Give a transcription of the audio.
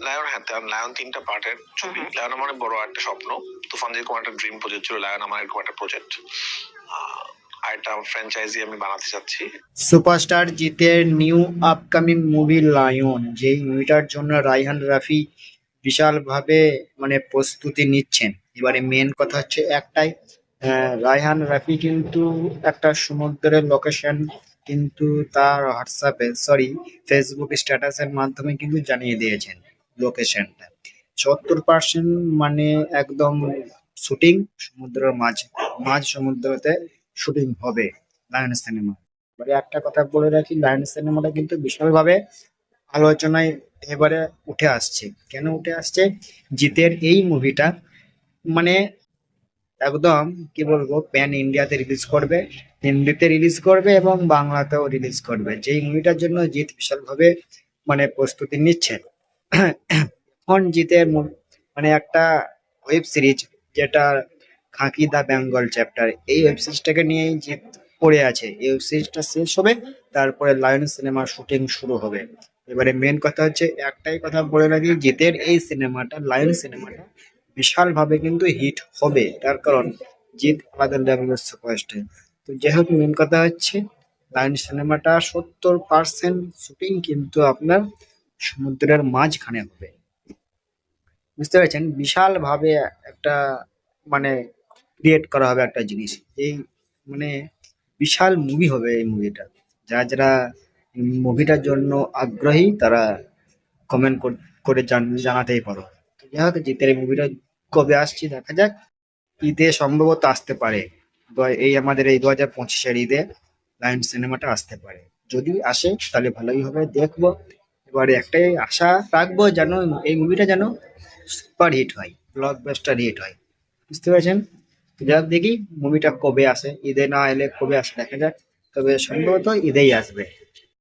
Lion হ্যাঁ তার lion তিনটা পার্টের ছবি। লায়ন আমার বড় একটা স্বপ্ন। তুফান যেরকম একটা ড্রিম প্রজেক্ট ছিল। লায়ন আমার এরকম একটা প্রজেক্ট আর একটা ফ্র্যাঞ্চাইজি আমি বানাতে চাচ্ছি। সুপারস্টার জিতের নিউ আপকামিং মুভি লায়ন যেই মুভিটার জন্য রাইহান রাফি বিশালভাবে মানে প্রস্তুতি নিচ্ছেন। এবারে মেন কথা হচ্ছে একটাই আহ, রায়হান রাফি কিন্তু একটা সমুদ্রের লোকেশন কিন্তু তার হোয়াটসঅ্যাপে সরি ফেসবুক স্ট্যাটাসের মাধ্যমে কিন্তু জানিয়ে দিয়েছেন। লোকেশনটা সত্তর পার্সেন্ট মানে একদম শুটিং সমুদ্রের মাঝ। মাঝ সমুদ্রতে শুটিং হবে লায়ন সিনেমা এবারে একটা কথা বলে রাখি লায়ন সিনেমাটা কিন্তু বিশালভাবে আলোচনায় এবারে উঠে আসছে। কেন উঠে আসছে? জিতের এই মুভিটা মানে একদম, কি বলব প্যান ইন্ডিয়াতে রিলিজ করবে, হিন্দিতে রিলিজ করবে এবং বাংলাতেও রিলিজ করবে। যেই মুভিটার জন্য জিৎ বিশালভাবে মানে প্রস্তুতি নিচ্ছেন। জিতের মানে একটা ওয়েব সিরিজ যেটা খাঁকি দা বেঙ্গল চ্যাপ্টার এই ওয়েব সিরিজটাকে নিয়েই জিৎ পড়ে আছে, এই ওয়েব সিরিজটা শেষ হবে, তারপরে লায়ন সিনেমার শুটিং শুরু হবে। এবারে মেন কথা হচ্ছে, একটাই কথা বলে রাখি, জিতের এই সিনেমাটা লায়ন সিনেমাটা বিশালভাবে কিন্তু হিট হবে। তার কারণ, জিৎ আলাদা লেভেলের সুপারস্টার তো যেহেতু মেন কথা হচ্ছে, লায়ন সিনেমাটা সত্তর পার্সেন্ট শুটিং কিন্তু আপনার সমুদ্রের মাঝখানে হবে। বুঝতে পেরেছেন? বিশালভাবে একটা মানে ক্রিয়েট করা হবে একটা জিনিস। এই মানে বিশাল মুভি হবে এই মুভিটা যারা যারা মুভিটার জন্য আগ্রহী, তারা কমেন্ট করে জান- জানাতেই পারো। যাই হোক জিতের এই মুভিটা কবে আসছে দেখা যাক। ঈদে সম্ভবত আসতে পারে। এই আমাদের এই দু হাজার পঁচিশের ঈদে লায়ন সিনেমাটা আসতে পারে। যদি আসে, তাহলে ভালোই হবে। দেখব। এবারে একটাই আশা রাখব যেন এই মুভিটা যেন সুপার হিট হয় ব্লকবাস্টার হিট হয়। বুঝতে পেরেছেন? যাক, দেখি মুভিটা কবে আসে, ঈদে না এলে কবে আসে, দেখা যাক। তবে সম্ভবত ঈদেই আসবে।